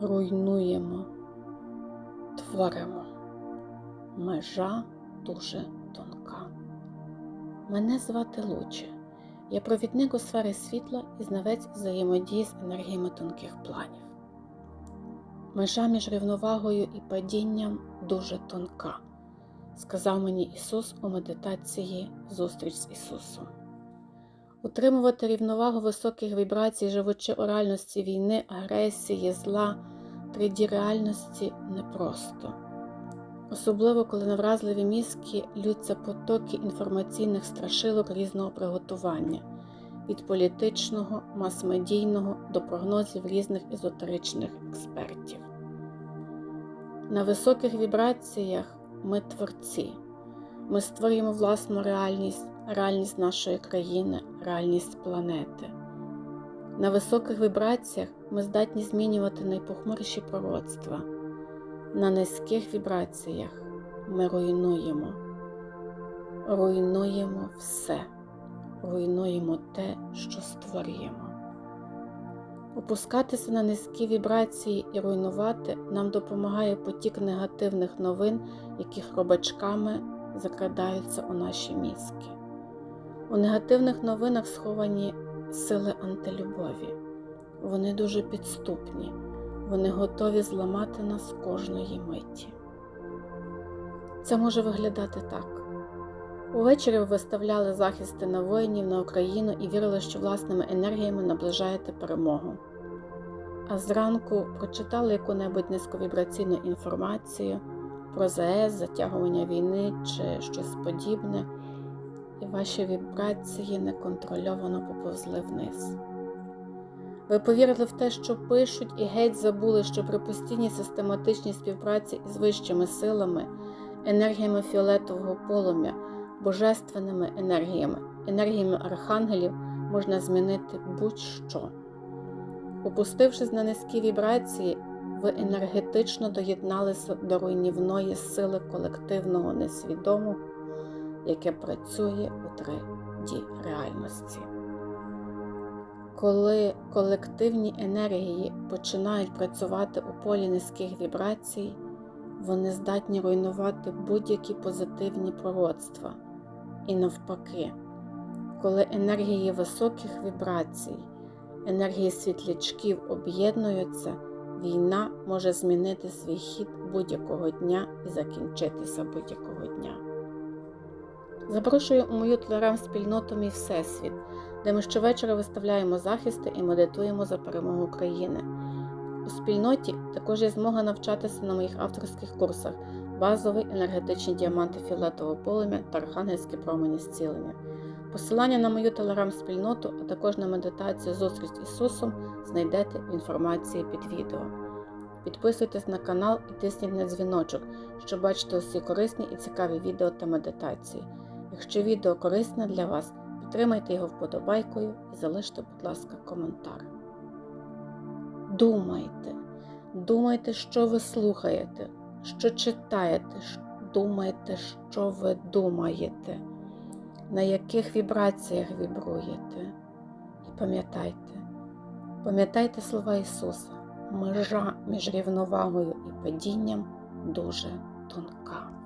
руйнуємо, творимо. Межа дуже тонка. Мене звати Луче. Я провідник у сфері світла і знавець взаємодії з енергіями тонких планів. Межа між рівновагою і падінням дуже тонка, сказав мені Ісус у медитації Зустріч з Ісусом. Утримувати рівновагу високих вібрацій, живучи у реальності війни, агресії, зла, 3D реальності непросто. Особливо, коли на вразливі мізки лються потоки інформаційних страшилок різного приготування від політичного, мас-медійного до прогнозів різних езотеричних експертів. На високих вібраціях ми творці. Ми створюємо власну реальність, реальність нашої країни, реальність планети. На високих вібраціях ми здатні змінювати найпохмуріші пророцтва. На низьких вібраціях ми руйнуємо, руйнуємо все, руйнуємо те, що створюємо. Опускатися на низькі вібрації і руйнувати нам допомагає потік негативних новин, які хробачками закрадаються у наші мізки. У негативних новинах сховані сили антилюбові. Вони дуже підступні, вони готові зламати нас кожної миті. Це може виглядати так. Увечері ви виставляли захисти на воїнів на Україну і вірили, що власними енергіями наближаєте перемогу. А зранку прочитали яку-небудь низьковібраційну інформацію про ЗАЕС, затягування війни чи щось подібне, і ваші вібрації неконтрольовано поповзли вниз. Ви повірили в те, що пишуть, і геть забули, що при постійній систематичній співпраці із вищими силами, енергіями фіолетового полум'я, божественними енергіями, енергіями архангелів можна змінити будь-що. Опустившись на низькі вібрації, ви енергетично доєдналися до руйнівної сили колективного несвідомого, яке працює у 3D реальності. Коли колективні енергії починають працювати у полі низьких вібрацій, вони здатні руйнувати будь-які позитивні пророцтва. І навпаки, коли енергії високих вібрацій, енергії світлячків об'єднуються, війна може змінити свій хід будь-якого дня і закінчитися будь-якого дня. Запрошую у мою телеграм-спільноту Мій Всесвіт, де ми щовечора виставляємо захисти і медитуємо за перемогу України. У спільноті також є змога навчатися на моїх авторських курсах базовий енергетичні діаманти фіолетового полум'я та архангельські промені зцілення. Посилання на мою телеграм-спільноту, а також на медитацію зустріч з Ісусом знайдете в інформації під відео. Підписуйтесь на канал і тисніть на дзвіночок, щоб бачити усі корисні і цікаві відео та медитації. Якщо відео корисне для вас, підтримайте його вподобайкою і залиште, будь ласка, коментар. Думайте, думайте, що ви слухаєте, що читаєте, думайте, що ви думаєте, на яких вібраціях вібруєте. І пам'ятайте, пам'ятайте слова Ісуса, межа між рівновагою і падінням дуже тонка.